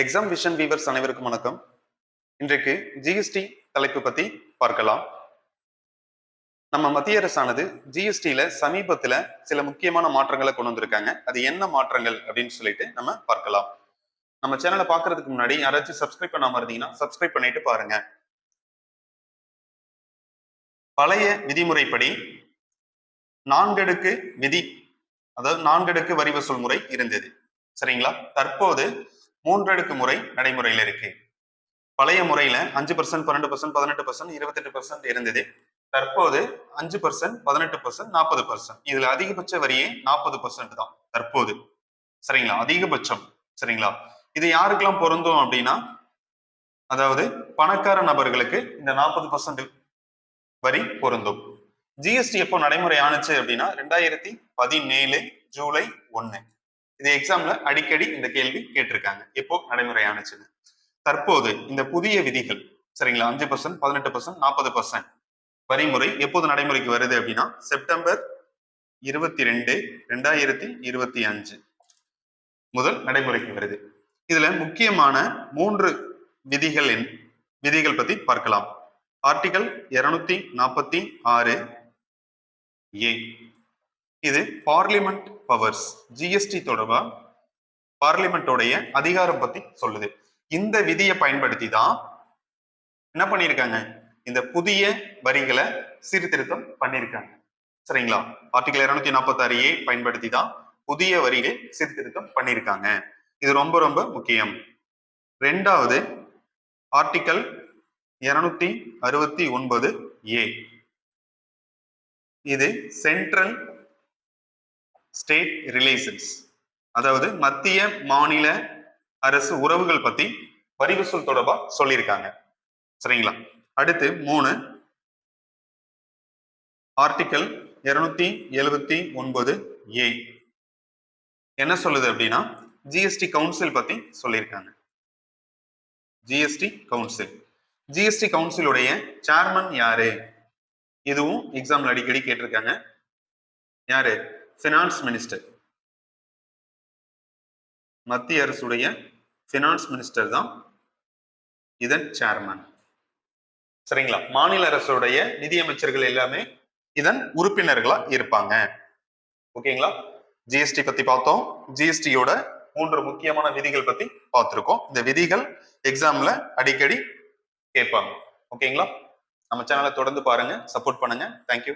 Exam vision viewers அனைவருக்கும் வணக்கம். இன்றைக்கு ஜிஎஸ்டி தலைப்பு பத்தி பார்க்கலாம். நம்ம மத்திய அரசானது ஜிஎஸ்டியில சமீபத்துல சில முக்கியமான மாற்றங்களை கொண்டு வந்திருக்காங்க. அது என்ன மாற்றங்கள் அப்படின்னு சொல்லிட்டு நம்ம பார்க்கலாம். நம்ம சேனலை பார்க்கறதுக்கு முன்னாடி யாராச்சும் சப்ஸ்கிரைப் பண்ணாம இருந்தீங்கன்னா சப்ஸ்கிரைப் பண்ணிட்டு பாருங்க. பழைய விதிமுறைப்படி நான்கடுக்கு விதி அதாவது நான்கடுக்கு வரி வசூல் முறை இருந்தது. சரிங்களா? தற்போது மூன்றடுக்கு முறை நடைமுறையில் இருக்கு. பழைய முறையில அஞ்சு பர்சன்ட் பன்னெண்டு பர்சன்ட் பதினெட்டு பர்சன்ட் இருபத்தெட்டு பர்சன்ட் இருந்தது. தற்போது அஞ்சு பர்சன்ட் பதினெட்டு பர்சன்ட் நாற்பது பர்சன்ட் இதுல அதிகபட்ச வரியே நாற்பது பர்சன்ட் தான் தற்போது. சரிங்களா? அதிகபட்சம். சரிங்களா? இது யாருக்கெல்லாம் பொருந்தும் அப்படின்னா அதாவது பணக்கார நபர்களுக்கு இந்த நாற்பது பர்சன்ட் வரி பொருந்தும். ஜிஎஸ்டி எப்போ நடைமுறை ஆணுச்சு அப்படின்னா ரெண்டாயிரத்தி பதினேழு ஜூலை ஒன்று இது எக்ஸாம்ல அடிக்கடி இந்த கேள்வி கேட்டிருக்காங்க. எப்போ? நடைமுறையானுச்சுன்னு தற்போது இந்த புதிய விதிகள் சரிங்களா? அஞ்சு பர்சன்ட் பதினெட்டு பர்சன்ட் நாற்பது பர்சன்ட் வரிமுறை எப்போது நடைமுறைக்கு வருது அப்படின்னா செப்டம்பர் இருபத்தி ரெண்டு ரெண்டாயிரத்தி இருபத்தி அஞ்சு முதல் நடைமுறைக்கு வருது. இதுல முக்கியமான மூன்று விதிகளின் விதிகள் பத்தி பார்க்கலாம். ஆர்டிகல் இருநூத்தி நாற்பத்தி ஆறு ஏ. இது பார்லிமெண்ட் பவர்ஸ் ஜிஎஸ்டி தொடர்பா? பார்லிமெண்டோடைய அதிகாரம் பத்தி சொல்லுது. இந்த விதியை பயன்படுத்தி தான் என்ன பண்ணியிருக்காங்க? இந்த புதிய வரிகளை சீர்திருத்தம் பண்ணியிருக்காங்க. சரிங்களா? ஆர்டிகல் இருநூத்தி நாற்பத்தி ஏ பயன்படுத்தி தான் புதிய வரிகள் சீர்திருத்தம் பண்ணியிருக்காங்க. இது ரொம்ப ரொம்ப முக்கியம். ரெண்டாவது ஆர்டிக்கல் இருநூத்தி அறுபத்தி ஒன்பது ஏ. இது சென்ட்ரல் ஸ்டேட் ரிலேஷன்ஸ் அதாவது மத்திய மாநில அரசு உறவுகள் பத்தி வரி வசூல் தொடர்பா சொல்லியிருக்காங்க. சரிங்களா? அடுத்து மூணு. ஆர்டிக்கல் இருநூத்தி எழுபத்தி ஒன்பது ஏ என்ன சொல்லுது அப்படின்னா ஜிஎஸ்டி கவுன்சில் பத்தி சொல்லியிருக்காங்க. ஜிஎஸ்டி கவுன்சில் ஜிஎஸ்டி கவுன்சிலுடைய சேர்மன் யாரு? இதுவும் எக்ஸாம்ல அடிக்கடி கேட்டிருக்காங்க. யாரு? ஃபினான்ஸ் மினிஸ்டர் மத்திய அரசுடைய ஃபினான்ஸ் மினிஸ்டர் தான் இதன் சேர்மன் சரிங்களா? மாநில அரசுடைய நிதியமைச்சர்கள் எல்லாமே இதன் உறுப்பினர்களா இருப்பாங்க. ஓகேங்களா? ஜிஎஸ்டி பத்தி பார்த்தோம். ஜிஎஸ்டியோட மூன்று முக்கியமான விதிகள் பத்தி பார்த்துருக்கோம். இந்த விதிகள் எக்ஸாம்ல அடிக்கடி கேட்பாங்க. ஓகேங்களா? நம்ம சேனலை தொடர்ந்து பாருங்க. சப்போர்ட் பண்ணுங்க. தேங்க்யூ